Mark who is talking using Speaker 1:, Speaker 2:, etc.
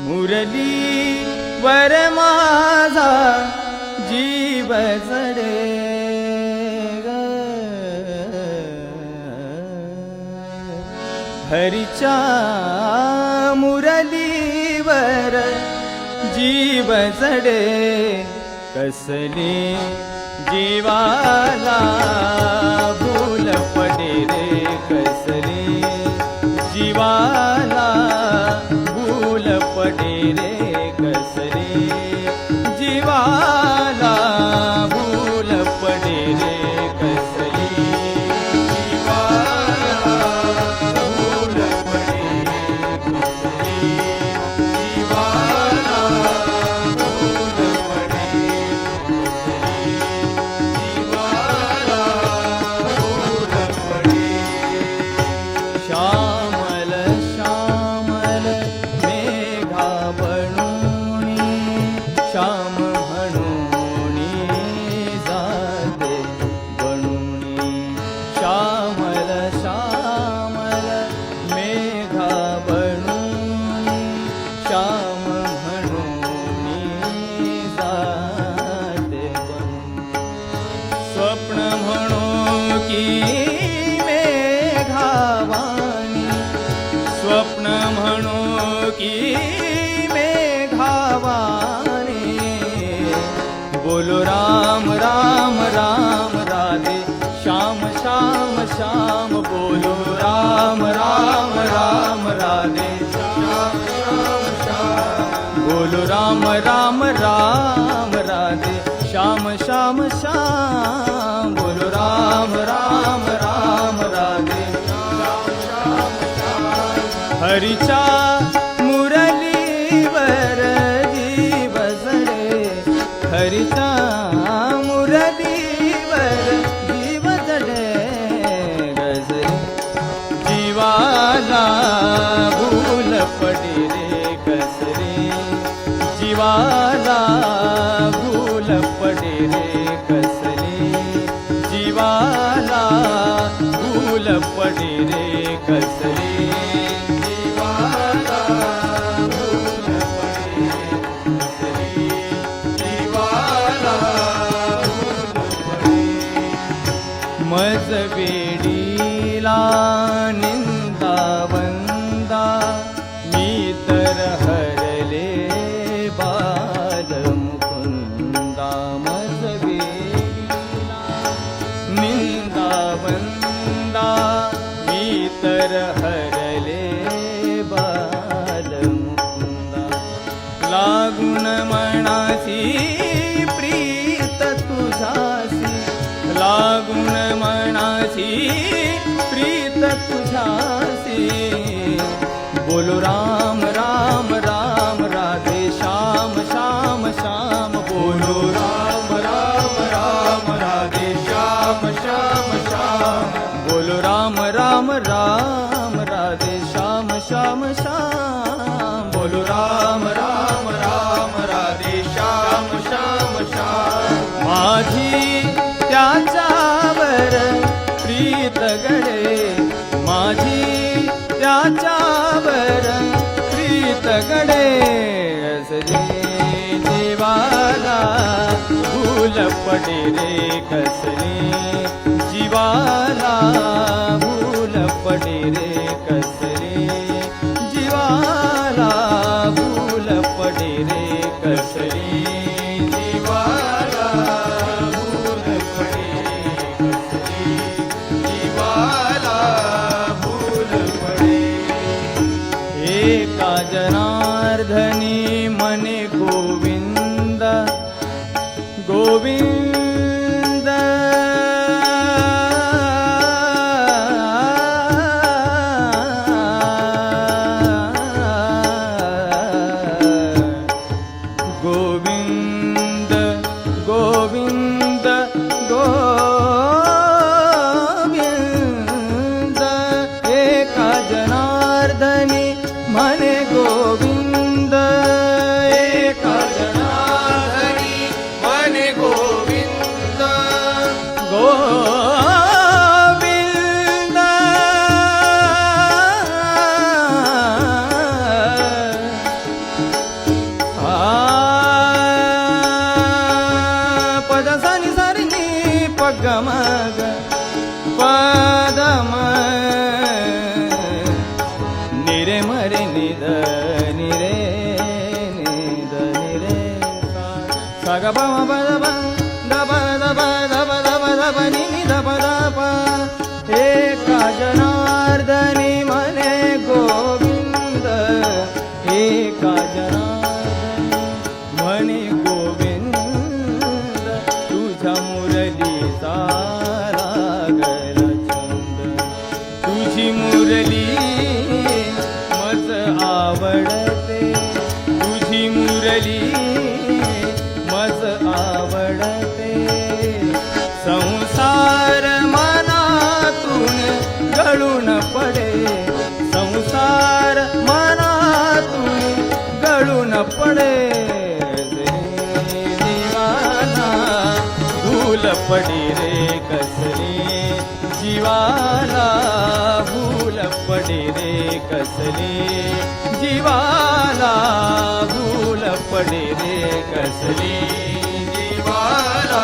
Speaker 1: मुरली वर माझा जीव जडे हरिचा मुरलीवर जीव जडे कसली जीवाला भूल पडे रे कसली की मेघावाने। बोलो राम राम राम राधे। श्याम श्याम श्याम बोलो राम राम राम राधे। श्याम श्याम श्याम बोलो राम राम राम राधे। श्याम श्याम श्याम बोलो राम राम राम राधे। श्याम कसले जीवाला भूल पडे रे कसले जीवाला भूल पडे रे कसले जीवाला भूल पडे मज बेडी बोलो राम राम राम राधे श्याम श्याम श्याम बोलो राम राम राम राधे श्याम श्याम श्याम बोलो राम राम राम कडे गडे देवाला जीवाला भूल पडे रे कसले जीवाला भूल पडे रे कसले जीवाला भूल पडे रे कसले गोवर्धनी मने गोविन्द गोविन्द ಗಮಗ ಪದಮ. ನಿರೆ ಮರೆ ನಿದ, ನಿರೆ ನಿದ, ನಿರೆ ಸಗಬಮ ಬದ ದಬ ಪದವ ದಬ ದಬ ದಬ ನಿನಿ ದಬ ದಪ ಹೇ ಕಾಜನಾರ್ದನಿ ಮನೆ ಗೋವಿಂದ, ಹೇ ಕಾಜನಾರ್ದನಿ ಮಣಿ तुझी मज आवडते. संसार मनातून गळून पडे. संसार मनातून गळून पडे. जीवाला भूल पडी रे कसली जीवाला. पडी रे कसली? जीवाला भूल पडी रे कसली? जीवाला